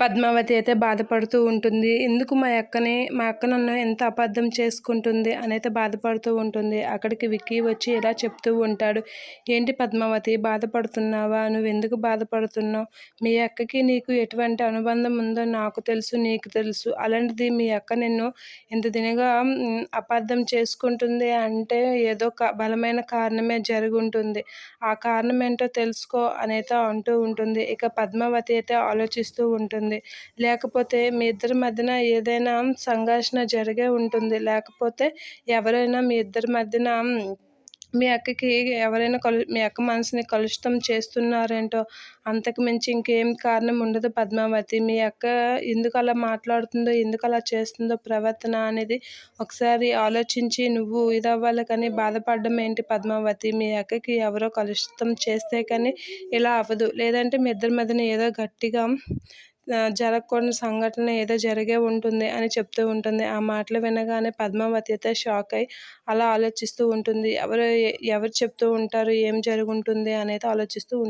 పద్మావతి అయితే బాధపడుతూ ఉంటుంది. ఎందుకు మా అక్కని మా అక్క నన్ను ఎంత అబద్ధం చేసుకుంటుంది అనైతే బాధపడుతూ ఉంటుంది. అక్కడికి విక్కీ వచ్చి ఇలా చెప్తూ ఉంటాడు. ఏంటి పద్మావతి బాధపడుతున్నావా? నువ్వు ఎందుకు బాధపడుతున్నావు? మీ అక్కకి నీకు ఎటువంటి అనుబంధం ఉందో నాకు తెలుసు నీకు తెలుసు. అలాంటిది మీ అక్క నిన్ను ఎంత దినగా అబద్ధం చేసుకుంటుంది అంటే ఏదో బలమైన కారణమే జరుగుంటుంది. ఉంటుంది ఆ కారణం ఏంటో తెలుసుకో అనేది అంటూ ఉంటుంది. ఇక పద్మావతి అయితే ఆలోచిస్తూ ఉంటుంది. ఉంటుంది లేకపోతే మీ ఇద్దరి మధ్యన ఏదైనా సంఘర్షణ జరిగే ఉంటుంది. లేకపోతే ఎవరైనా మీ ఇద్దరి మధ్యన మీ అక్కకి ఎవరైనా కలు మీ అక్క మనసుని కలుషితం చేస్తున్నారేంటో అంతకు మించి ఇంకేం కారణం ఉండదు పద్మావతి. మీ అక్క ఎందుకు అలా మాట్లాడుతుందో ఎందుకు అలా చేస్తుందో ప్రవర్తన అనేది ఒకసారి ఆలోచించి నువ్వు ఇదవ్వాలి కానీ బాధపడడం ఏంటి పద్మావతి? మీ అక్కకి ఎవరో కలుషితం చేస్తే కానీ ఇలా అవ్వదు. లేదంటే మీ ఇద్దరి మధ్యన ఏదో గట్టిగా జరగకూడని సంఘటన ఏదో జరిగే ఉంటుంది అని చెప్తూ ఉంటుంది. ఆ మాటలు వినగానే పద్మావతి అయితే షాక్ అయి అలా ఆలోచిస్తూ ఉంటుంది. ఎవరు ఎవరు చెప్తూ ఉంటారు ఏం జరుగుంటుంది అనేది ఆలోచిస్తూ ఉంటుంది.